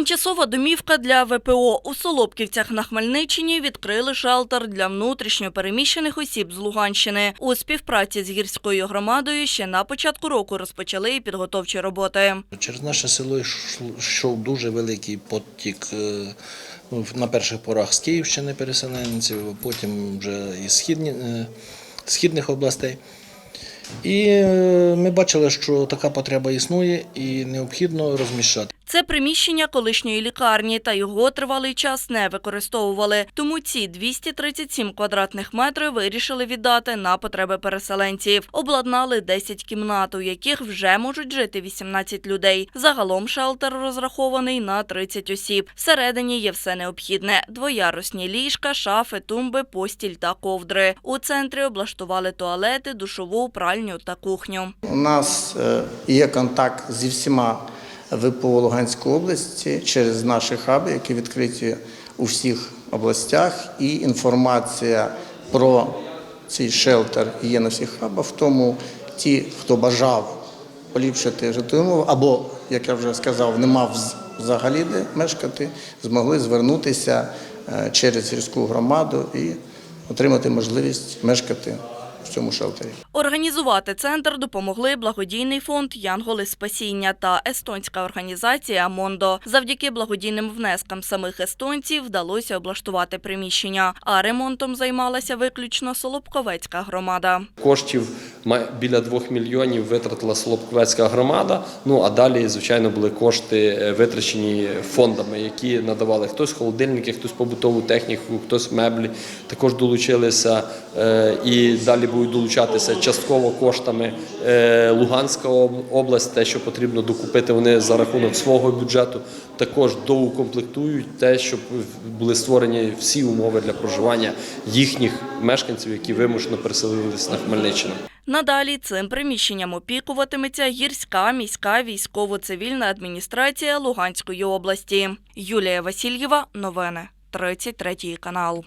Тимчасова домівка для ВПО у Солопківцях на Хмельниччині відкрили шелтер для внутрішньо переміщених осіб з Луганщини. У співпраці з гірською громадою ще на початку року розпочали підготовчі роботи. Через наше село йшов дуже великий потік е, ну, на перших порах з Київщини переселенців, потім вже із східні, е, східних областей. І е, ми бачили, що така потреба існує і необхідно розміщати. Це приміщення колишньої лікарні, та його тривалий час не використовували. Тому ці 237 квадратних метрів вирішили віддати на потреби переселенців. Обладнали 10 кімнат, у яких вже можуть жити 18 людей. Загалом шелтер розрахований на 30 осіб. Всередині є все необхідне: двоярусні ліжка, шафи, тумби, постіль та ковдри. У центрі облаштували туалети, душову, пральню та кухню. У нас е, є контакт зі всіма ВПО Луганської області через наші хаби, які відкриті у всіх областях, і інформація про цей шелтер є на всіх хабах. Тому ті, хто бажав поліпшити житлову умови, або, як я вже сказав, не мав взагалі де мешкати, змогли звернутися е, через гірську громаду і отримати можливість мешкати в цьому шелтері. Організувати центр допомогли благодійний фонд Янголи Спасіння та естонська організація Мондо. Завдяки благодійним внескам самих естонців вдалося облаштувати приміщення. А ремонтом займалася виключно Солобковецька громада. Коштів біля 2 мільйонів витратила Солобковецька громада. Ну а далі, звичайно, були кошти е, витрачені фондами, які надавали хтось холодильники, хтось побутову техніку, хтось меблі. Також долучилися е, і далі будуть долучатися частково коштами е, Луганська область. Те, що потрібно докупити, вони за рахунок свого бюджету також доукомплектують те, щоб були створені всі умови для проживання їхніх мешканців, які вимушено переселилися на Хмельниччину. Надалі цим приміщенням опікуватиметься гірська міська військово-цивільна адміністрація Луганської області. Юлія Васильєва. Новини. 33 канал.